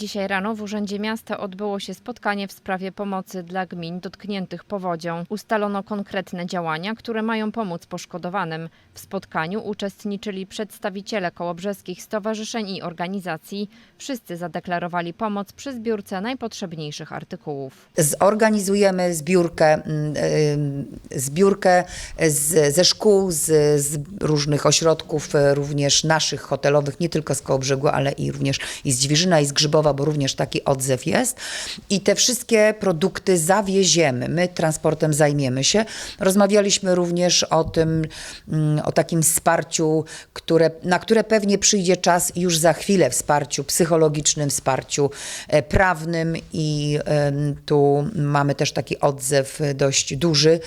Dzisiaj rano w Urzędzie Miasta odbyło się spotkanie w sprawie pomocy dla gmin dotkniętych powodzią. Ustalono konkretne działania, które mają pomóc poszkodowanym. W spotkaniu uczestniczyli przedstawiciele kołobrzeskich stowarzyszeń i organizacji. Wszyscy zadeklarowali pomoc przy zbiórce najpotrzebniejszych artykułów. Zorganizujemy zbiórkę, mm, zbiórkę z, ze szkół, z, z różnych ośrodków, e, również naszych hotelowych, nie tylko z Kołobrzegu, ale i również i z Dźwiżyna, i z Grzybowa, bo również taki odzew jest. I te wszystkie produkty zawieziemy. My transportem zajmiemy się. Rozmawialiśmy również o tym, mm, o takim wsparciu, które, na które pewnie przyjdzie czas już za chwilę, wsparciu psychologicznym, wsparciu e, prawnym i tu mamy też taki odzew dość duży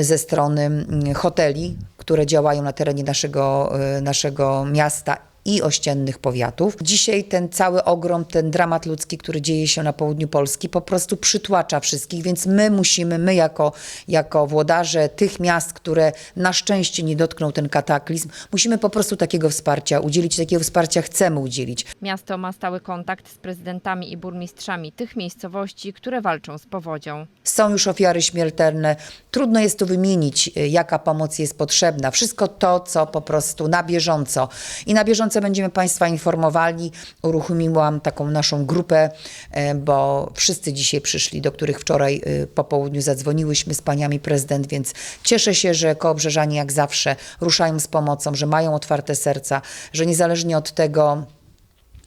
ze strony mm, hoteli, które działają na terenie naszego, e, naszego miasta i ościennych powiatów. Dzisiaj ten cały ogrom, ten dramat ludzki, który dzieje się na południu Polski, po prostu przytłacza wszystkich, więc my musimy, my jako, jako włodarze tych miast, które na szczęście nie dotknął ten kataklizm, musimy po prostu takiego wsparcia udzielić, takiego wsparcia chcemy udzielić. Miasto ma stały kontakt z prezydentami i burmistrzami tych miejscowości, które walczą z powodzią. Są już ofiary śmiertelne. Trudno jest tu wymienić, y, jaka pomoc jest potrzebna. Wszystko to, co po prostu na bieżąco. I na bieżąco będziemy Państwa informowali. Uruchomiłam taką naszą grupę, e, bo wszyscy dzisiaj przyszli, do których wczoraj y, po południu zadzwoniłyśmy z paniami prezydent, więc cieszę się, że kołobrzeżanie jak zawsze ruszają z pomocą, że mają otwarte serca, że niezależnie od tego,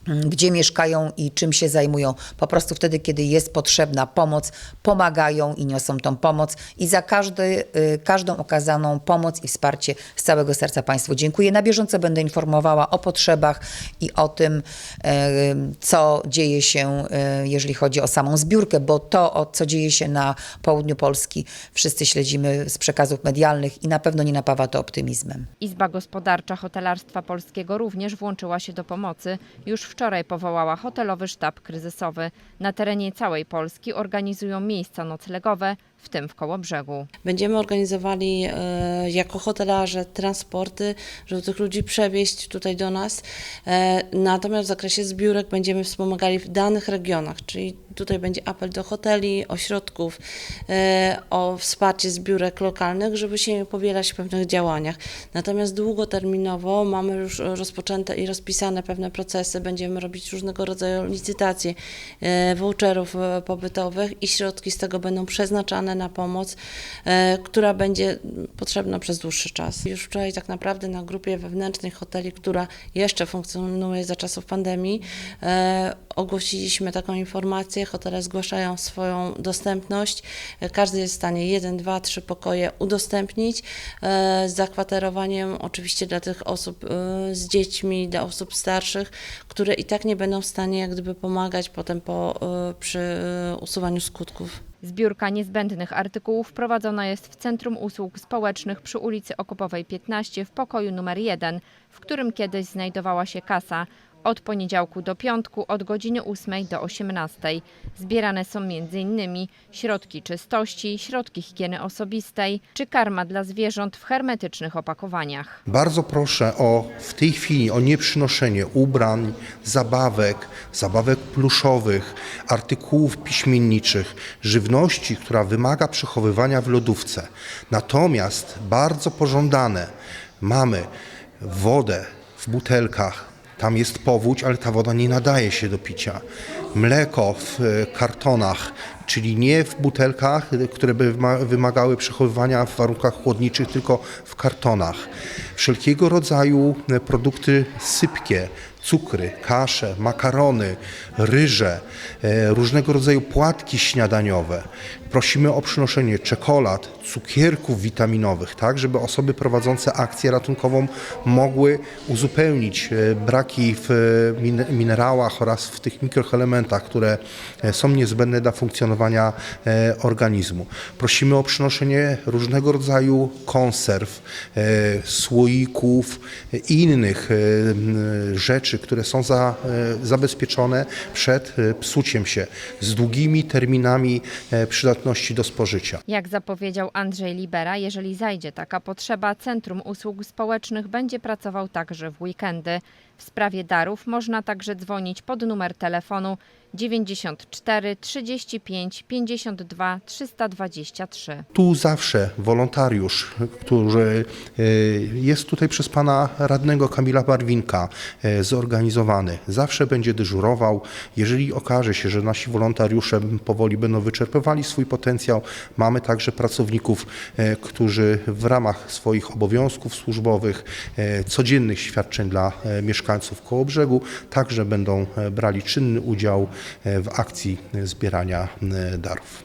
gdzie mieszkają i czym się zajmują. Po prostu wtedy, kiedy jest potrzebna pomoc, pomagają i niosą tą pomoc. I za każdy, y, każdą okazaną pomoc i wsparcie z całego serca Państwu dziękuję. Na bieżąco będę informowała o potrzebach i o tym, e, co dzieje się, e, jeżeli chodzi o samą zbiórkę, bo to, co dzieje się na południu Polski, wszyscy śledzimy z przekazów medialnych i na pewno nie napawa to optymizmem. Izba Gospodarcza Hotelarstwa Polskiego również włączyła się do pomocy. Już wczoraj powołała hotelowy sztab kryzysowy. Na terenie całej Polski organizują miejsca noclegowe, w tym w Kołobrzegu. Będziemy organizowali e, jako hotelarze transporty, żeby tych ludzi przewieźć tutaj do nas. E, natomiast w zakresie zbiórek będziemy wspomagali w danych regionach, czyli tutaj będzie apel do hoteli, ośrodków e, o wsparcie zbiórek lokalnych, żeby się powielać w pewnych działaniach. Natomiast długoterminowo mamy już rozpoczęte i rozpisane pewne procesy. Będziemy robić różnego rodzaju licytacje voucherów pobytowych i środki z tego będą przeznaczane na pomoc, e, która będzie potrzebna przez dłuższy czas. Już wczoraj tak naprawdę na grupie wewnętrznej hoteli, która jeszcze funkcjonuje za czasów pandemii, e, ogłosiliśmy taką informację. Hotele zgłaszają swoją dostępność. E, Każdy jest w stanie jeden, dwa, trzy pokoje udostępnić z zakwaterowaniem oczywiście dla tych osób z dziećmi, dla osób starszych, które i tak nie będą w stanie jak gdyby pomagać potem po, przy usuwaniu skutków. Zbiórka niezbędnych artykułów prowadzona jest w Centrum Usług Społecznych przy ulicy Okopowej 15 w pokoju numer 1, w którym kiedyś znajdowała się kasa. Od poniedziałku do piątku od godziny 8 do 18. Zbierane są m.in. środki czystości, środki higieny osobistej czy karma dla zwierząt w hermetycznych opakowaniach. Bardzo proszę o w tej chwili o nieprzynoszenie ubrań, zabawek, zabawek pluszowych, artykułów piśmienniczych, żywności, która wymaga przechowywania w lodówce. Natomiast bardzo pożądane mamy wodę w butelkach. Tam jest powódź, ale ta woda nie nadaje się do picia. Mleko w e, kartonach, czyli nie w butelkach, które by wyma- wymagały przechowywania w warunkach chłodniczych, tylko w kartonach. Wszelkiego rodzaju produkty sypkie, cukry, kasze, makarony, ryże, e, różnego rodzaju płatki śniadaniowe. Prosimy o przynoszenie czekolad, cukierków witaminowych, tak, żeby osoby prowadzące akcję ratunkową mogły uzupełnić e, braki w e, min- minerałach oraz w tych mikroelementach, które są niezbędne dla funkcjonowania e, organizmu. Prosimy o przynoszenie różnego rodzaju konserw, e, słoików i innych e, rzeczy, które są za, e, zabezpieczone przed e, psuciem się z długimi terminami e, przydatności do spożycia. Jak zapowiedział Andrzej Libera, jeżeli zajdzie taka potrzeba, Centrum Usług Społecznych będzie pracował także w weekendy. W sprawie darów można także dzwonić pod numer telefonu 94 35 52 323. Tu zawsze wolontariusz, który e, jest tutaj przez pana radnego Kamila Barwinka e, zorganizowany, zawsze będzie dyżurował. Jeżeli okaże się, że nasi wolontariusze powoli będą wyczerpywali swój potencjał, mamy także pracowników, e, którzy w ramach swoich obowiązków służbowych, codziennych świadczeń dla e, mieszkańców Kołobrzegu, także będą e, brali czynny udział e, w akcji e, zbierania darów.